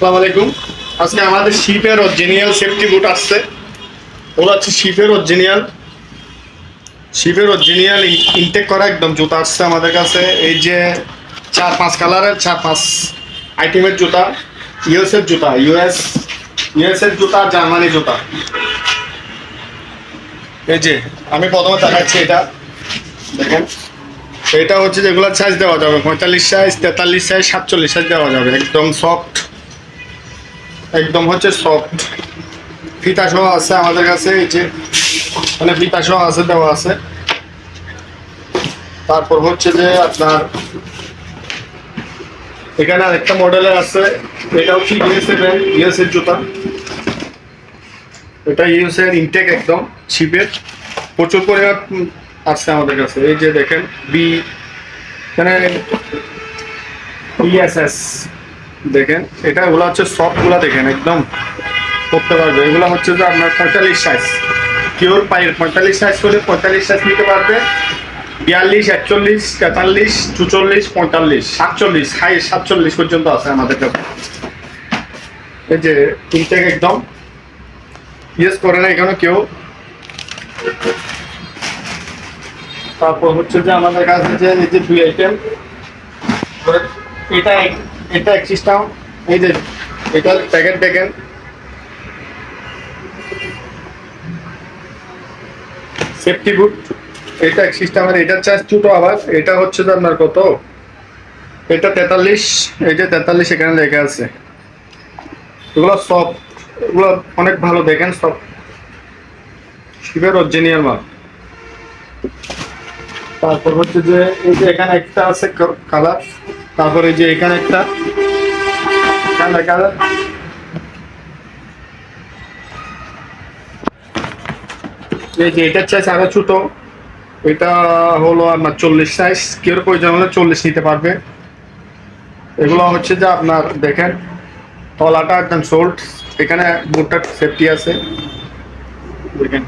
আসসালামু আলাইকুম। আজকে আমাদের শিপের অরিজিনাল সেফটি বুট আসছে। ওগুলো হচ্ছে শিপের অরিজিনাল শিপের অরিজিনাল ইনটেক করা একদম জুতা আসছে আমাদের কাছে। এই যে চার পাঁচ কালারের, চার পাঁচ আইটেমের জুতা। ইউএস এর জুতা ইউএস ইউএস এর জুতা, জার্মানি জুতা। এই যে, আমি প্রথমে দেখাচ্ছি এটা। দেখেন, এটা হচ্ছে যেগুলো সাইজ দেওয়া যাবে, পঁয়তাল্লিশ সাইজ তেতাল্লিশ সাইজ সাতচল্লিশ সাইজ দেওয়া যাবে। একদম সফট একদম হচ্ছে সফট ফিতা সহ আছে আমাদের কাছে, এই যে মানে ফিতা সহ আছে, দেওয়া আছে। তারপর হচ্ছে যে আপনার, এখানে আরেকটা মডেলের আছে এটা হচ্ছে ইউএসএ ব্র্যান্ড ইউএসএর জুতা। এটা ইউএসএ এর ইনটেক একদম ছিপের প্রচুর পরিমাণ আছে আমাদের কাছে। এই যে দেখেন বি এখানে ইএসএস দেখেন, এটা এগুলো হচ্ছে সফটগুলো দেখেন, একদম করতে পারবে। এগুলো হচ্ছে যে আপনার পঁয়তাল্লিশ সাইজ কিওর পায়ের পঁয়তাল্লিশ সাইজ করে পঁয়তাল্লিশ সাইজ নিতে পারবে। বিয়াল্লিশ, একচল্লিশ, তেতাল্লিশ, চুচল্লিশ, পঁয়তাল্লিশ, সাতচল্লিশ হাই সাতচল্লিশ পর্যন্ত আছে আমাদের কাছে এই যে ইনটেক একদম। ইয়েস করে না এখানে কেউ। তারপর হচ্ছে যে আমাদের কাছে যে এই যে দুই আইটেম এটা এটা এক সিস্টেম এই যে এটা প্যাকেট দেখেন সেফটি বুট এটা এক সিস্টেমের এটার চার্জ ছোটো আবার, এটা হচ্ছে তো আপনার কত? এটা তেতাল্লিশ, এই যে তেতাল্লিশ এখানে লেখা আছে। এগুলো সব, এগুলো অনেক ভালো, দেখেন সব। শিবের অরিজিনাল মাল তারপর হচ্ছে যে এই যে এখানে একটা আছে কালার তারপর যে এখানে একটা যে এটা হলো আপনার চল্লিশ সাইজ প্রয়োজন হলে চল্লিশ নিতে পারবে। এগুলো হচ্ছে যে আপনার দেখেন, তলাটা একদম সোল্ড এখানে বুটটা সেফটি আছে। দেখেন।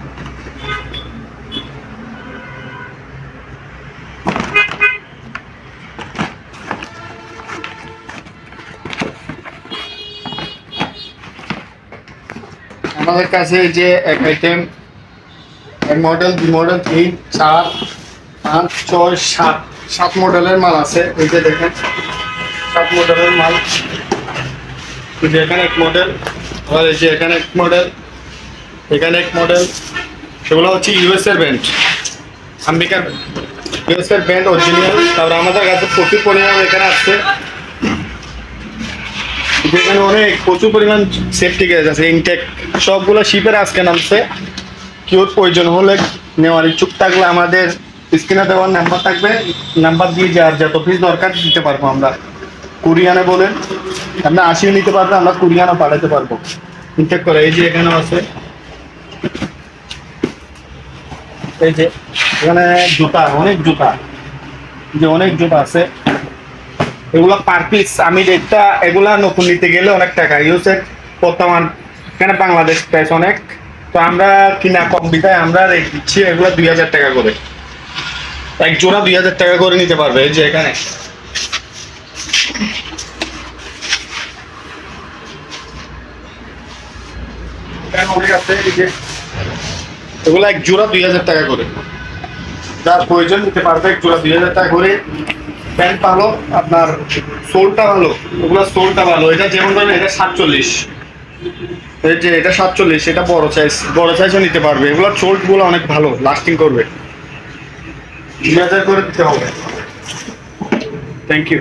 আমাদের কাছে এই যে এক আইটেম এক মডেল দুই মডেল তিন, চার, পাঁচ, ছয়, সাত সাত মডেলের মাল আছে। এই যে দেখেন, সাত মডেলের মাল। এখানে এক মডেল আর এই যে এখানে এক মডেল এখানে এক মডেল সেগুলো হচ্ছে ইউএস এর ব্যান্ড আমেরিকার ইউএস এর ব্যান্ড অরিজিনাল তারপরে আমাদের কাছে প্রচুর পরিমাণ এখানে আসছে। যেখানে অনেক প্রচুর পরিমাণ সেফটি গ্যাস আছে ইনটেক সবগুলো শিপের আজকে নামছে। কেউ প্রয়োজন হলে নেওয়ার ইচ্ছুক থাকলে আমাদের স্ক্রিনে দেওয়ার নাম্বার থাকবে। নাম্বার দিয়ে যার যত পিস দরকার দিতে পারব আমরা। কুরিয়ানে বলেন, আমরা আসিয়ে নিতে পারব, আমরা কুরিয়ানে পাঠাতে পারব। ইনটেক করে, এই যে এখানেও আছে। এই যে, এখানে জুতা, অনেক জুতা। যে অনেক জুতা আছে। এগুলো পার পিস আমি রেটটা এগুলা নতুন নিতে গেলে অনেক টাকা ইউসের বর্তমান এখানে বাংলাদেশ প্রাইস অনেক? তো আমরা কিনা কম বিধায় আমরা রেট দিচ্ছি এগুলো দুই হাজার টাকা করে। এক জোড়া দুই হাজার টাকা করে নিতে পারবে এই যে এখানে। এগুলো এক জোড়া দুই হাজার টাকা করে। যার প্রয়োজন নিতে পারবে এক জোড়া দুই হাজার টাকা করে। প্যান্ট ভালো আপনার সোলটা ভালো ওগুলো সোলটা ভালো। এটা যেমন ধরেন এটা সাতচল্লিশ। এই যে এটা সাতচল্লিশ এটা বড় সাইজ বড় সাইজও নিতে পারবে। এগুলো সোল্টগুলো অনেক ভালো লাস্টিং করবে। দুই হাজার করে দিতে হবে। Thank you